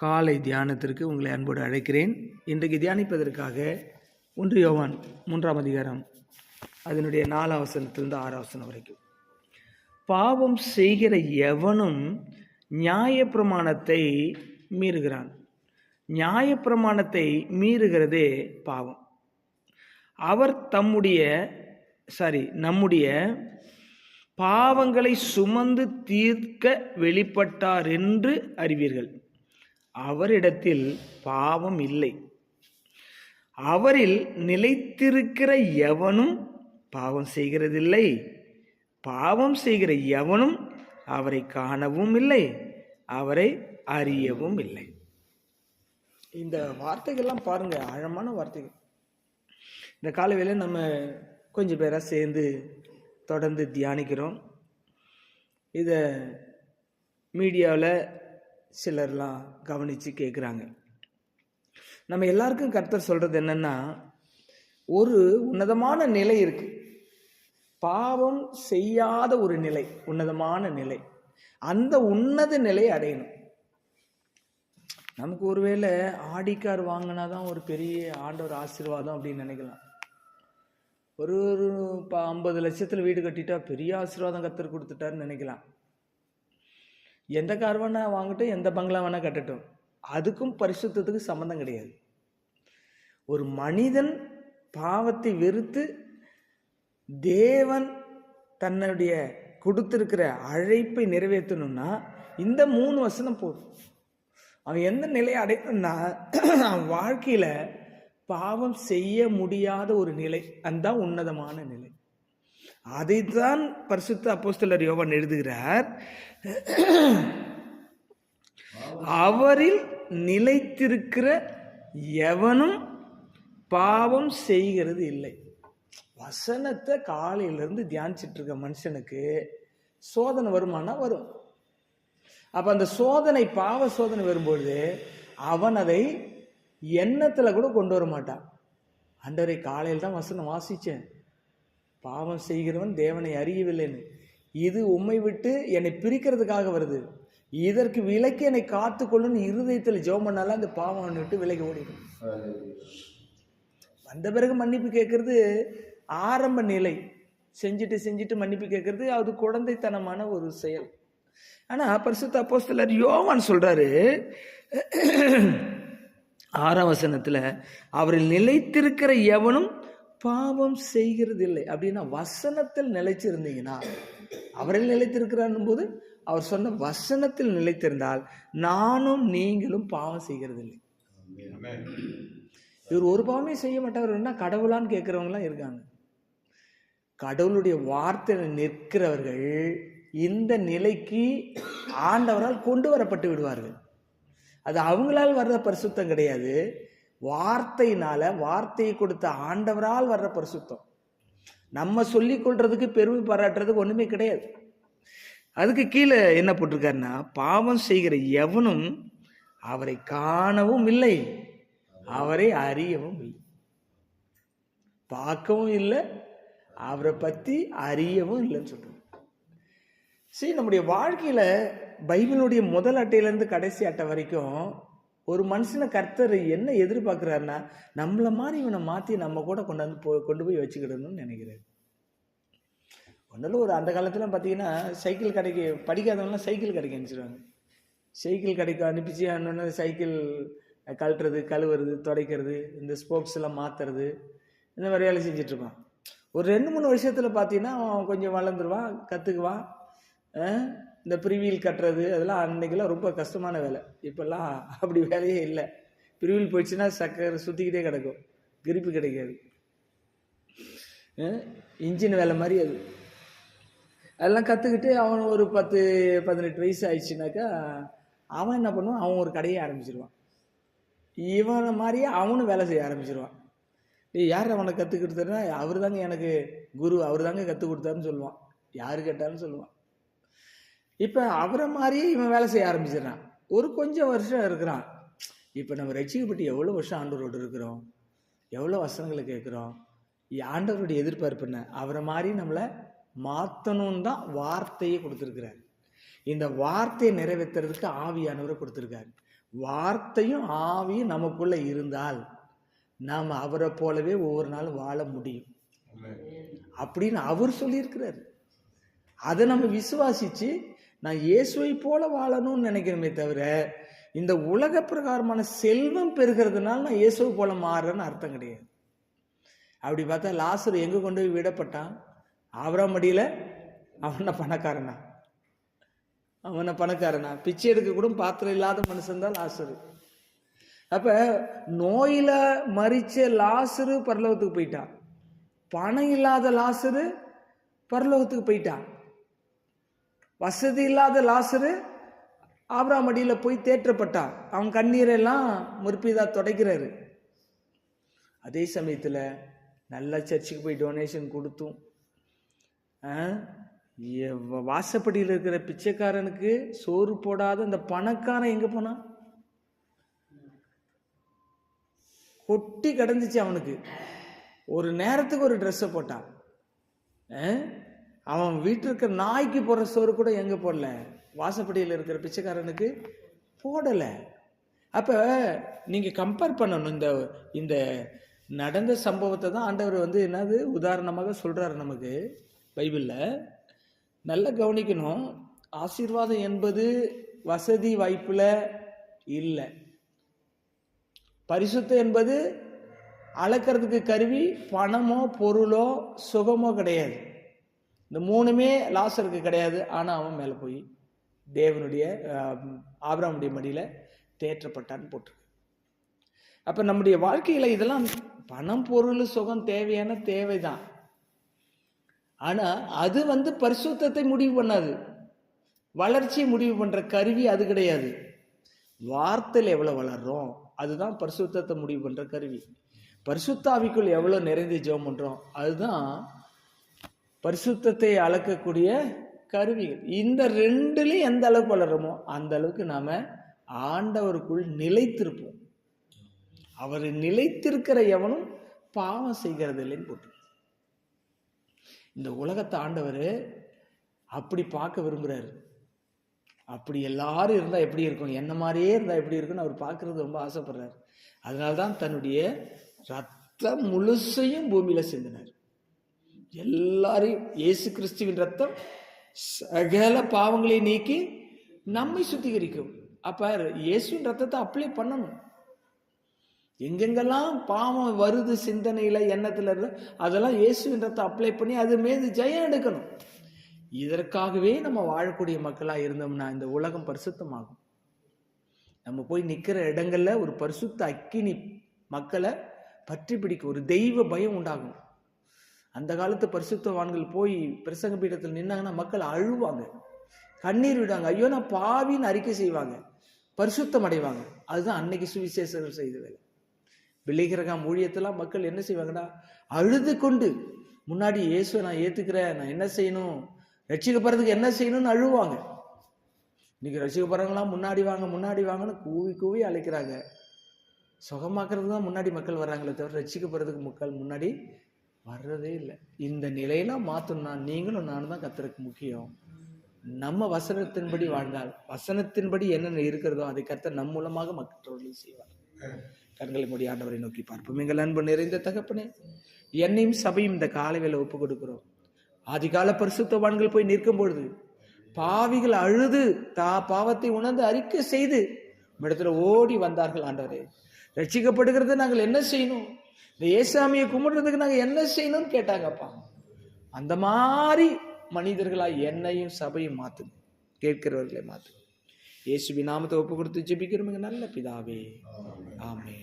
காலை தியானத்திற்கு உங்களை அன்போடு அழைக்கிறேன். இன்றைக்கு தியானிப்பதற்காக ஒன்று யோவான் மூன்றாம் அதிகாரம் அதனுடைய நாலாம் வசனத்திலிருந்து ஆறாம் வசனம் வரைக்கும். பாவம் செய்கிற எவனும் நியாயப்பிரமாணத்தை மீறுகிறான். நியாயப்பிரமாணத்தை மீறுகிறதே பாவம். அவர் தம்முடைய சாரி நம்முடைய பாவங்களை சுமந்து தீர்க்க வெளிப்பட்டார் என்று அறிவீர்கள். அவரிடத்தில் பாவம் இல்லை. அவரில் நிலைத்திருக்கிற எவனும் பாவம் செய்கிறதில்லை. பாவம் செய்கிற எவனும் அவரை காணவும் இல்லை அவரை அறியவும் இல்லை. இந்த வார்த்தைகள்லாம் பாருங்க ஆழமான வார்த்தைகள். இந்த காலவேளையில் நம்ம கொஞ்சம் பேராக சேர்ந்து தொடர்ந்து தியானிக்கிறோம். இதை மீடியாவில் சிலர்லாம் கவனித்து கேட்குறாங்க நம்ம எல்லாருக்கும் கர்த்தர் சொல்கிறது என்னென்னா ஒரு உன்னதமான நிலை இருக்குது பாவம் செய்யாத ஒரு நிலை உன்னதமான நிலை. அந்த உன்னத நிலையை அடையணும். நமக்கு ஒருவேளை ஆடி கார் வாங்கினா தான் ஒரு பெரிய ஆண்டவர் ஆசீர்வாதம் அப்படின்னு நினைக்கலாம். ஒரு ஒரு இப்போ ஐம்பது லட்சத்தில் வீடு கட்டிட்டா பெரிய ஆசீர்வாதம் கத்தர் கொடுத்துட்டாருன்னு நினைக்கலாம். எந்த கார் வேணால் வாங்கட்டும் எந்த பங்களா வேணால் கட்டட்டும். அதுக்கும் பரிசுத்தத்துக்கு சம்மந்தம் கிடையாது. ஒரு மனிதன் பாவத்தை வெறுத்து தேவன் தன்னுடைய கொடுத்துருக்கிற அழைப்பை நிறைவேற்றணும்னா இந்த மூணு வசனம் போதும். அவன் எந்த நிலையை அடைக்கணும்னா அவன் வாழ்க்கையில் பாவம் செய்ய முடியாத ஒரு நிலை. அந்த உன்னதமான நிலை. அதைத்தான் பரிசுத்த அப்போஸ்தலர் யோவான் எழுதுகிறார். அவரில் நிலைத்திருக்கிற எவனும் பாவம் செய்கிறது இல்லை. வசனத்தை காலையிலேருந்து தியானிச்சிட்டு இருக்க மனுஷனுக்கு சோதனை வருமானா வரும். அப்போ அந்த சோதனை பாவ சோதனை வரும்பொழுது அவன் அதை எண்ணத்தில் கூட கொண்டு வர மாட்டான். அண்டரை காலையில் தான் வசனம் வாசித்தேன் பாவம் செய்கிறவன் தேவனை அறியவில்லைன்னு. இது உண்மை விட்டு என்னை பிரிக்கிறதுக்காக வருது. இதற்கு விலைக்கு என்னை காத்துக்கொள்ளுன்னு இருதயத்தில் ஜெபம் பண்ணால அந்த பாவம் விட்டு விலைக்கு ஓடிடும். வந்த பிறகு மன்னிப்பு கேட்கறது ஆரம்ப நிலை. செஞ்சுட்டு செஞ்சுட்டு மன்னிப்பு கேட்கறது அது குழந்தைத்தனமான ஒரு செயல். ஆனால் பரிசுத்த அப்போஸ்தலர் யோவான் சொல்றாரு ஆறாம் வசனத்தில் அவரில் நிலைத்திருக்கிற எவனும் பாவம் செய்கிறதில்லை அப்படின்னா வசனத்தில் நிலைச்சிருந்தீங்கன்னா அவரில் நிலைத்திருக்கிறான் போது அவர் சொன்ன வசனத்தில் நிலைத்திருந்தால் நானும் நீங்களும் பாவம் செய்கிறதில்லை. இவர் ஒரு பாவமே செய்ய மாட்டவர்னா கடவுளான்னு கேட்குறவங்களாம் இருக்காங்க. கடவுளுடைய வார்த்தையில் நிற்கிறவர்கள் இந்த நிலைக்கு ஆண்டவரால் கொண்டு வரப்பட்டு விடுவார்கள். அது அவங்களால் வர்ற பரிசுத்தம் கிடையாது. வார்த்தையினால வார்த்தையை கொடுத்த ஆண்டவரால் வர்ற பரிசுத்தம். நம்ம சொல்லி கொள்றதுக்கு பெருமை பாராட்டுறதுக்கு ஒன்றுமே கிடையாது. அதுக்கு கீழே என்ன போட்டிருக்காருன்னா பாவம் செய்கிற எவனும் அவரை காணவும் இல்லை அவரை அறியவும் இல்லை. பார்க்கவும் இல்லை அவரை பற்றி அறியவும் இல்லைன்னு சொல்றாரு. சரி நம்முடைய வாழ்க்கையில் பைபிளுடைய முதல் அட்டையிலேருந்து கடைசி அட்டை வரைக்கும் ஒரு மனுஷனை கர்த்தர் என்ன எதிர்பார்க்குறாருன்னா நம்மளை மாதிரி இவனை மாற்றி நம்ம கூட கொண்டாந்து போ கொண்டு போய் வச்சுக்கிடணும்னு நினைக்கிறாரு ஒன்றில் ஒரு அந்த காலத்தில் பார்த்தீங்கன்னா சைக்கிள் கடைக்கு படிக்காதவங்களாம் சைக்கிள் கடைக்கு அனுப்பிச்சிடுவாங்க சைக்கிள் கடைக்கு அனுப்பிச்சு அண்ணன் சைக்கிள் கழட்டுறது கழுவுறது துடைக்கிறது இந்த ஸ்போக்ஸ் எல்லாம் மாற்றுறது இந்த மாதிரி வேலை செஞ்சிட்ருப்பான் ஒரு ரெண்டு மூணு வருஷத்தில் பார்த்தீங்கன்னா அவன் கொஞ்சம் வளர்ந்துருவான் கற்றுக்குவான் இந்த பிரிவில் கட்டுறது அதெல்லாம் அன்னைக்கெல்லாம் ரொம்ப கஷ்டமான வேலை. இப்போல்லாம் அப்படி வேலையே இல்லை. பிரிவில் போயிடுச்சுன்னா சக்கரை சுற்றிக்கிட்டே கிடக்கும். கிரிப்பு கிடைக்காது. இன்ஜின் வேலை மாதிரி அது. அதெல்லாம் கற்றுக்கிட்டு அவன் ஒரு பத்து பதினெட்டு வயசு ஆயிடுச்சுனாக்கா அவன் என்ன பண்ணுவான்? அவன் ஒரு கடையை ஆரம்பிச்சிருவான். இவனை மாதிரியே அவனும் வேலை செய்ய ஆரம்பிச்சிருவான். நீ யார் அவனை கற்றுக் கொடுத்தாருன்னா அவர் தாங்க எனக்கு குரு அவர் தாங்க கற்றுக் கொடுத்தாருன்னு சொல்லுவான். யார் கேட்டாலும் சொல்லுவான். இப்போ அவரை மாதிரியே இவன் வேலை செய்ய ஆரம்பிச்சிடறான். ஒரு கொஞ்சம் வருஷம் இருக்கிறான். இப்போ நம்ம ரட்சிக்கப்பட்டு எவ்வளோ வருஷம் ஆண்டவரோடு இருக்கிறோம்? எவ்வளோ வசனங்களை கேட்குறோம்? ஆண்டவருடைய எதிர்பார்ப்பு என்ன? அவரை மாதிரி நம்மளை மாற்றணும்னு தான் வார்த்தையை கொடுத்துருக்கிறார். இந்த வார்த்தையை நிறைவேற்றுறதுக்கு ஆவியானவரை கொடுத்துருக்காரு. வார்த்தையும் ஆவியும் நமக்குள்ள இருந்தால் நாம் அவரை போலவே ஒவ்வொரு நாளும் வாழ முடியும். அப்படின்னு அவர் சொல்லியிருக்கிறாரு. அதை நம்ம விசுவாசிச்சு நான் இயேசுவை போல வாழணும்னு நினைக்கிறோமே தவிர இந்த உலக பிரகாரமான செல்வம் பெறுகிறதுனால நான் இயேசுவை போல மாறுறேன்னு அர்த்தம் கிடையாது. அப்படி பார்த்தா லாசர் எங்கே கொண்டு போய் விடப்பட்டான்? ஆவராம் மடியில. அவன பணக்காரனா? அவனை பணக்காரனா? பிச்சை எடுக்க கூட பாத்திரம் இல்லாத மனுஷன் தான் லாசரு. அப்போ நோயில் மறிச்ச லாசரு பரலோகத்துக்கு போயிட்டான். பணம் இல்லாத லாசரு பரலோகத்துக்கு போயிட்டான். வசதி இல்லாத லாசரு ஆபிராம் போய் தேற்றப்பட்டார் அவன் கண்ணீரெல்லாம் முற்பிதா தொடக்கிறாரு. அதே சமயத்தில் நல்ல சர்ச்சுக்கு போய் டொனேஷன் கொடுத்தும். ஆ, வாசப்படியில் இருக்கிற பிச்சைக்காரனுக்கு சோறு போடாத அந்த பணக்காரன் எங்கே போனான் கொட்டி கிடந்துச்சு அவனுக்கு. ஒரு நேரத்துக்கு ஒரு ட்ரெஸ்ஸை போட்டான் ஆ? அவன் வீட்டில் இருக்கிற நாய்க்கு போடுற சோறு கூட எங்கே போடல? வாசப்படியில் இருக்கிற பிச்சைக்காரனுக்கு போடலை. அப்போ நீங்கள் கம்பேர் பண்ணணும். இந்த இந்த நடந்த சம்பவத்தை தான் ஆண்டவர் வந்து என்னது? உதாரணமாக சொல்கிறாரு நமக்கு பைபிளில். நல்லா கவனிக்கணும். ஆசீர்வாதம் என்பது வசதி வாய்ப்பில் இல்லை. பரிசுத்தம் என்பது அளக்கிறதுக்கு கருவி பணமோ பொருளோ சுகமோ கிடையாது. இந்த மூணுமே லாசருக்கு கிடையாது. ஆனால் அவன் மேலே போய் தேவனுடைய ஆபராமுடைய மடியில் தேற்றப்பட்டான்னு போட்டிருக்கு. அப்போ நம்முடைய வாழ்க்கையில் இதெல்லாம் பணம் பொருள் சுகம் தேவையான தேவைதான். ஆனால் அது வந்து பரிசுத்தத்தை முடிவு பண்ணாது. வளர்ச்சியை முடிவு பண்ணுற கருவி அது கிடையாது. வார்த்தையில் எவ்வளோ வளர்றோம் அதுதான் பரிசுத்தத்தை முடிவு பண்ணுற கருவி. பரிசுத்தாவிக்குள் எவ்வளோ நிறைந்து ஜெபம் பண்ணுறோம் அதுதான் பரிசுத்தத்தை அளக்கக்கூடிய கருவிகள். இந்த ரெண்டுலையும் எந்த அளவுக்கு வளர்றோமோ அந்த அளவுக்கு நாம் ஆண்டவருக்குள் நிலைத்திருப்போம். அவர் நிலைத்திருக்கிற எவனும் பாவம் செய்கிறது இல்லைன்னு போட்டு இந்த உலகத்தை ஆண்டவர் அப்படி பார்க்க விரும்புகிறாரு அப்படி எல்லாரும் இருந்தால் எப்படி இருக்கும்? என்ன மாதிரியே இருந்தால் எப்படி இருக்கும்னு அவர் பார்க்குறது ரொம்ப ஆசைப்படுறாரு. அதனால தான் தன்னுடைய ரத்தம் முழுசையும் பூமியில் சிந்தினார். எல்லாரையும் இயேசு கிறிஸ்துவின் ரத்தம் சகல பாவங்களை நீக்கி நம்மை சுத்திகரிக்கும். அப்ப இயேசுவின் ரத்தத்தை அப்ளை பண்ணணும். எங்கெங்கெல்லாம் பாவம் வருது சிந்தனையில எண்ணத்துல இருந்து அதெல்லாம் இயேசுவின் ரத்தம் அப்ளை பண்ணி அது மீது ஜெயம் எடுக்கணும். இதற்காகவே நம்ம வாழக்கூடிய மக்களா இருந்தோம்னா இந்த உலகம் பரிசுத்தமாகும். நம்ம போய் நிற்கிற இடங்கள்ல ஒரு பரிசுத்த அக்கினி மக்களை பற்றி பிடிக்கும். ஒரு தெய்வ பயம் உண்டாகும். அந்த காலத்து பரிசுத்தவான்கள் போய் பிரசங்க பீடத்தில் நின்னாங்கன்னா மக்கள் அழுவாங்க. கண்ணீர் விடுவாங்க. ஐயோ நான் பாவின்னு அறிக்கை செய்வாங்க. பரிசுத்தம் அடைவாங்க. அதுதான் அன்னைக்கு சுவிசேஷர்கள் செய்த வேலை. விளைகிறகாம் ஊழியத்தெல்லாம் மக்கள் என்ன செய்வாங்கன்னா அழுது கொண்டு முன்னாடி இயேசுவை நான் ஏற்றுக்கிறேன் நான் என்ன செய்யணும்? ரட்சிக்கப்படுறதுக்கு என்ன செய்யணும்னு அழுவாங்க. இன்னைக்கு ரசிக்கப்படுறவங்களாம் முன்னாடி வாங்க முன்னாடி வாங்கன்னு கூவி கூவி அழைக்கிறாங்க. சுகமாக்குறது தான் முன்னாடி மக்கள் வர்றாங்களே தவிர ரசிக்கப்படுறதுக்கு மக்கள் முன்னாடி வர்றதே இல்லை. இந்த நிலையெல்லாம் மாற்றணும்னா நீங்களும் நானும் தான் கத்துறதுக்கு முக்கியம். நம்ம வசனத்தின்படி வாழ்ந்தால் வசனத்தின்படி என்னென்ன இருக்கிறதோ அதை கத்த நம் மூலமாக மக்கள் செய்வார். கண்களை மூடி ஆண்டவரை நோக்கி பார்ப்போம். எங்கள் அன்பு நிறைந்த தகப்பனே என்னையும் சபையும் இந்த காலை வேலை ஒப்பு கொடுக்கிறோம். ஆதிகால பரிசுத்தவான்கள் போய் நிற்கும் பொழுது பாவிகள் அழுது தா பாவத்தை உணர்ந்து அறிக்கை செய்து இடத்துல ஓடி வந்தார்கள் ஆண்டவரே. ரட்சிக்கப்படுகிறது நாங்கள் என்ன செய்யணும்? இந்த ஏசாமியை கும்பிடுறதுக்கு நாங்கள் என்ன செய்யணும்னு கேட்டாங்கப்பா. அந்த மாதிரி மனிதர்களாக என்னையும் சபையும் மாத்துங்க. கேட்கிறவர்களை மாத்துங்க இயேசுவி நாமத்தை ஒப்பு கொடுத்து ஜெபிக்கிறவங்க நல்ல பிதாவே. ஆமே